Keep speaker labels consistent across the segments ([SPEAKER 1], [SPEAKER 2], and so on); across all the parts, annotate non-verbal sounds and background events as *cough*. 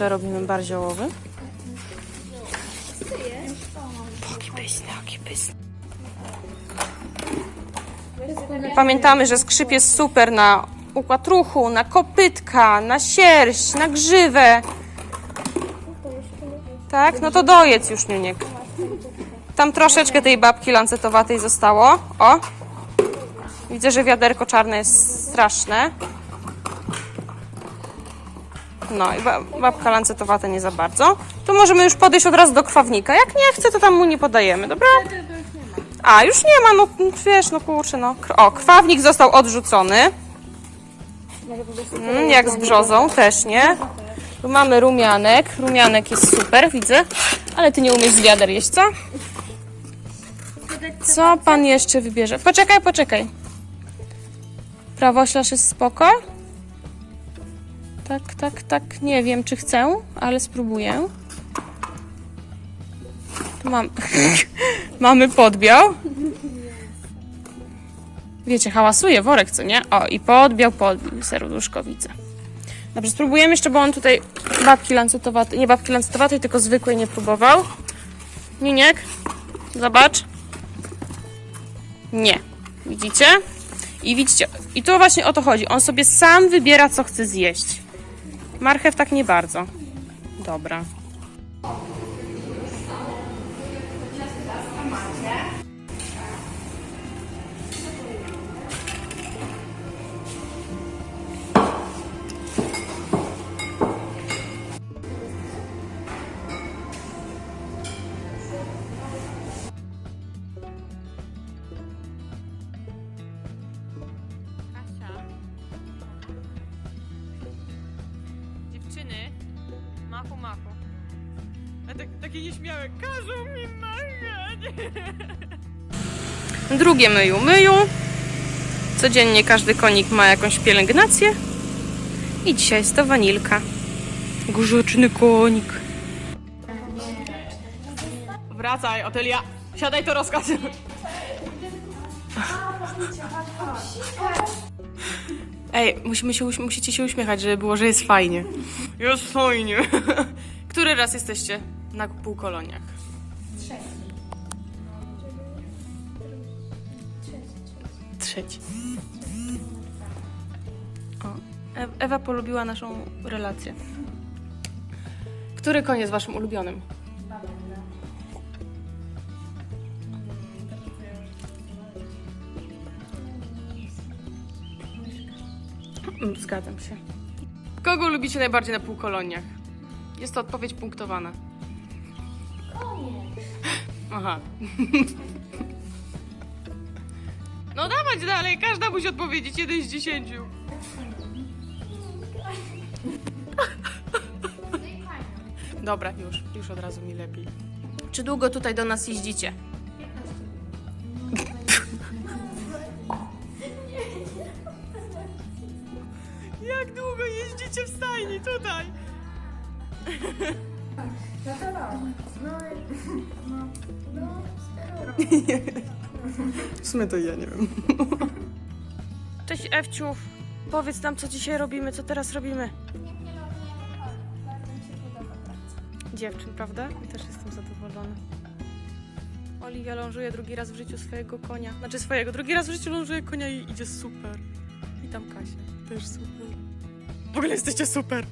[SPEAKER 1] że robimy bar ziołowy. Boki pyszne, oki pyszne. Pamiętamy, że skrzyp jest super na układ ruchu, na kopytka, na sierść, na grzywę. Tak? No to dojedz już, Niuniek. Tam troszeczkę tej babki lancetowatej zostało. O! Widzę, że wiaderko czarne jest straszne. No i ba- babka lancetowata nie za bardzo. To możemy już podejść od razu do krwawnika. Jak nie chce, to tam mu nie podajemy, dobra? A, już nie ma, no wiesz, no kurczę, no. O, krwawnik został odrzucony. Mm, jak z brzozą, też nie. Tu mamy rumianek. Rumianek jest super, widzę. Ale ty nie umiesz z wiader jeść, co? Co pan jeszcze wybierze? Poczekaj, poczekaj. Prawoślarz jest spoko? Tak, tak, tak. Nie wiem, czy chcę, ale spróbuję. Tu mam... *laughs* Mamy podbiał. Wiecie, hałasuje worek, co nie? O, i podbiał, podbił serduszko, widzę. Dobrze, spróbujemy jeszcze, bo on tutaj babki lancetowatej, nie babki lancetowatej, tylko zwykłej nie próbował. Miniek, zobacz. Nie. Widzicie? I widzicie, i tu właśnie o to chodzi. On sobie sam wybiera, co chce zjeść. Marchew tak nie bardzo. Dobra. A tak, takie nieśmiałe, każą mi machać. Drugie myju myju. Codziennie każdy konik ma jakąś pielęgnację. I dzisiaj jest to wanilka. Grzeczny konik. Wracaj, Otelia. Siadaj, to rozkaz. Ej, musimy się, musicie się uśmiechać, żeby było, że jest fajnie. Jest fajnie. Który raz jesteście na półkoloniach? Trzeci. O, E- Ewa polubiła naszą relację. Który koń jest waszym ulubionym? Mm, Zgadzam się. Kogo lubicie najbardziej na półkoloniach? Jest to odpowiedź punktowana. Aha. *laughs* No dawać dalej, każda musi odpowiedzieć jeden z dziesięciu. Dobra, już, już od razu mi lepiej. Czy długo tutaj do nas jeździcie? *laughs* Jak długo jeździcie w stajni tutaj? *laughs*
[SPEAKER 2] No to rok. *laughs* No, no, no.
[SPEAKER 1] W sumie to ja nie wiem. Cześć Ewciu, powiedz nam co dzisiaj robimy, co teraz robimy.
[SPEAKER 2] Bardzo mi się podoba praca.
[SPEAKER 1] Dziewczyn, prawda? Ja też jestem zadowolona. Oliwia lążuje drugi raz w życiu swojego konia. Znaczy swojego, drugi raz w życiu lążuje konia i idzie super. I tam Kasia, też super. W ogóle jesteście super.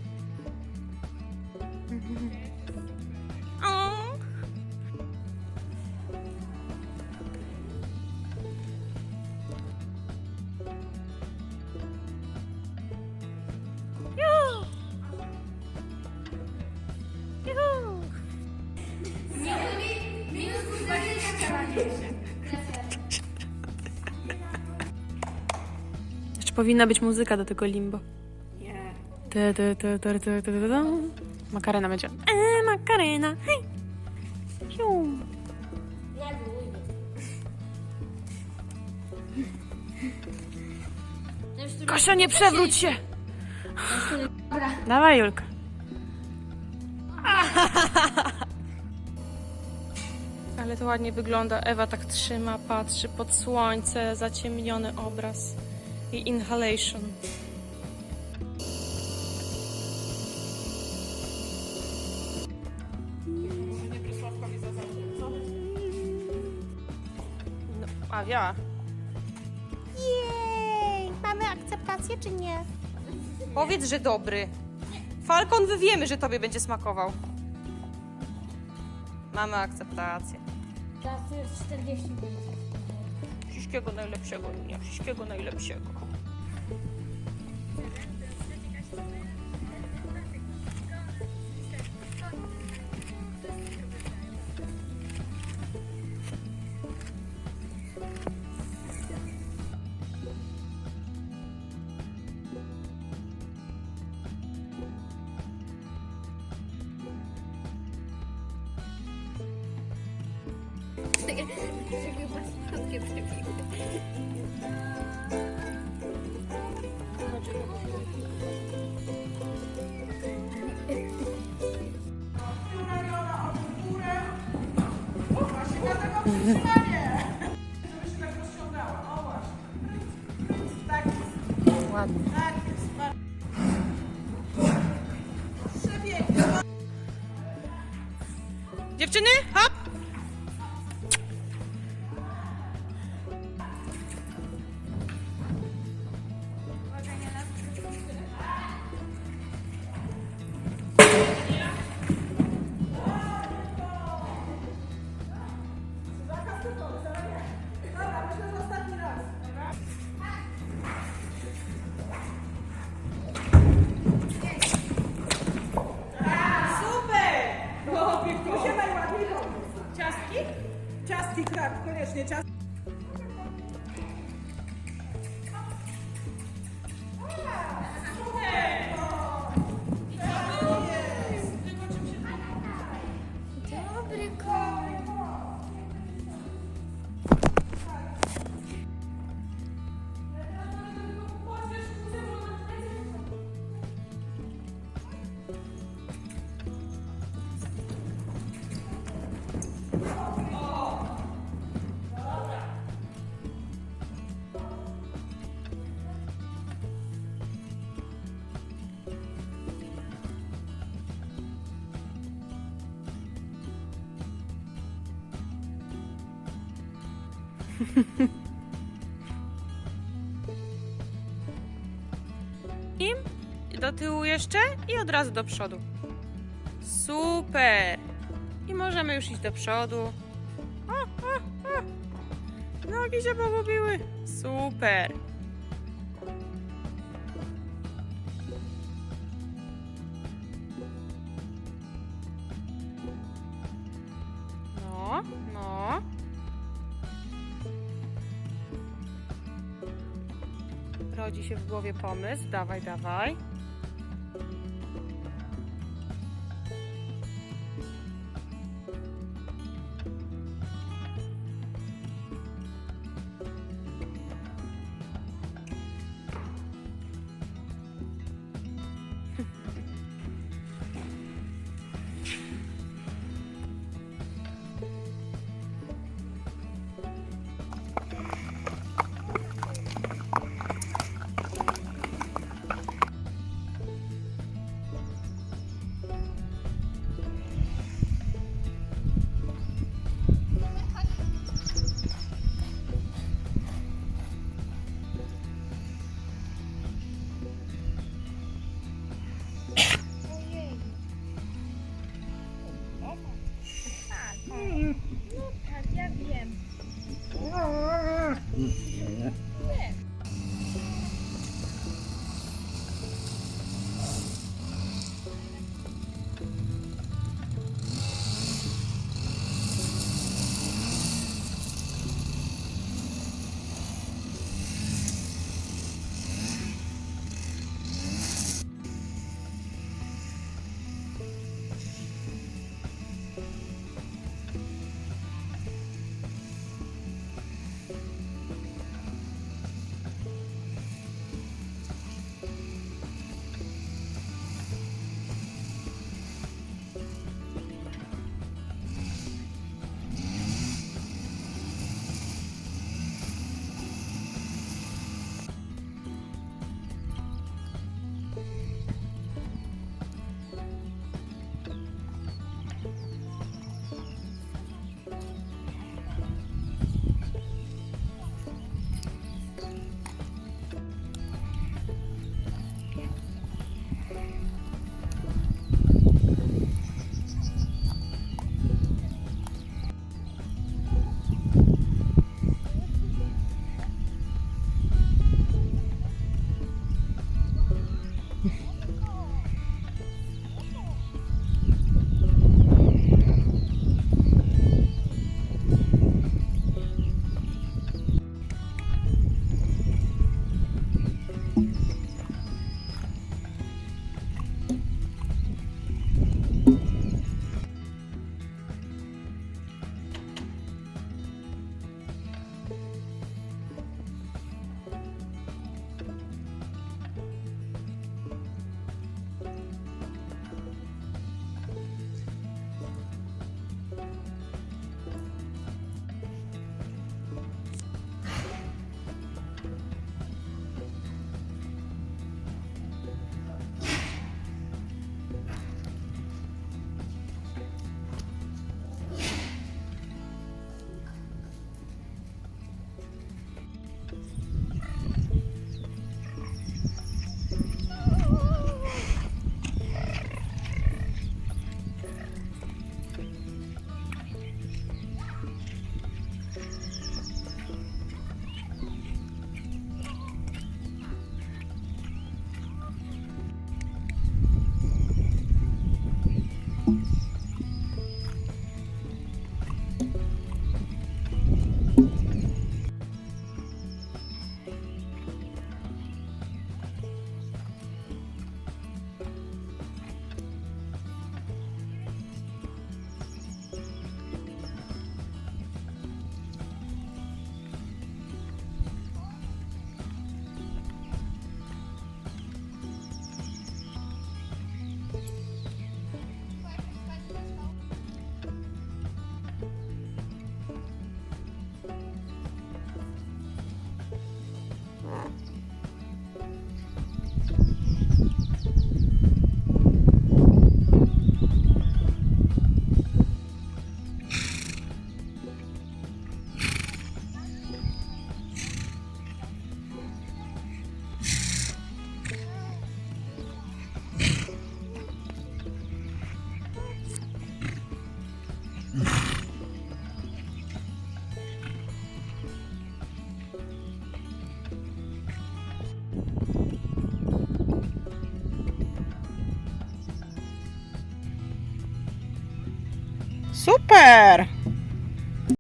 [SPEAKER 1] Jeszcze powinna być muzyka do tego limbo. Te, te, te, te. Makarena będzie. E, makarena. Hej. Siu. Kasia, nie przewróć się!
[SPEAKER 2] Dobra.
[SPEAKER 1] Dawaj, Julka. to ładnie wygląda. Ewa tak trzyma, patrzy pod słońce, zaciemniony obraz i inhalation. No, a ja. Jej! Mamy akceptację czy nie? Powiedz, że dobry. Falkon, wy wiemy, że tobie będzie smakował. Mamy akceptację.
[SPEAKER 2] Teraz to jest 40 minut.
[SPEAKER 1] Wszystkiego najlepszego, Junia. Wszystkiego najlepszego. 되게
[SPEAKER 3] 되게 맛있게 되게 Mm-hmm. 음. крап
[SPEAKER 2] в колишній час. *laughs*
[SPEAKER 1] Im do tyłu jeszcze i od razu do przodu. Super! I możemy już iść do przodu. O, o, o. Nogi się pogubiły. Super! Rodzi się w głowie pomysł. Dawaj, dawaj.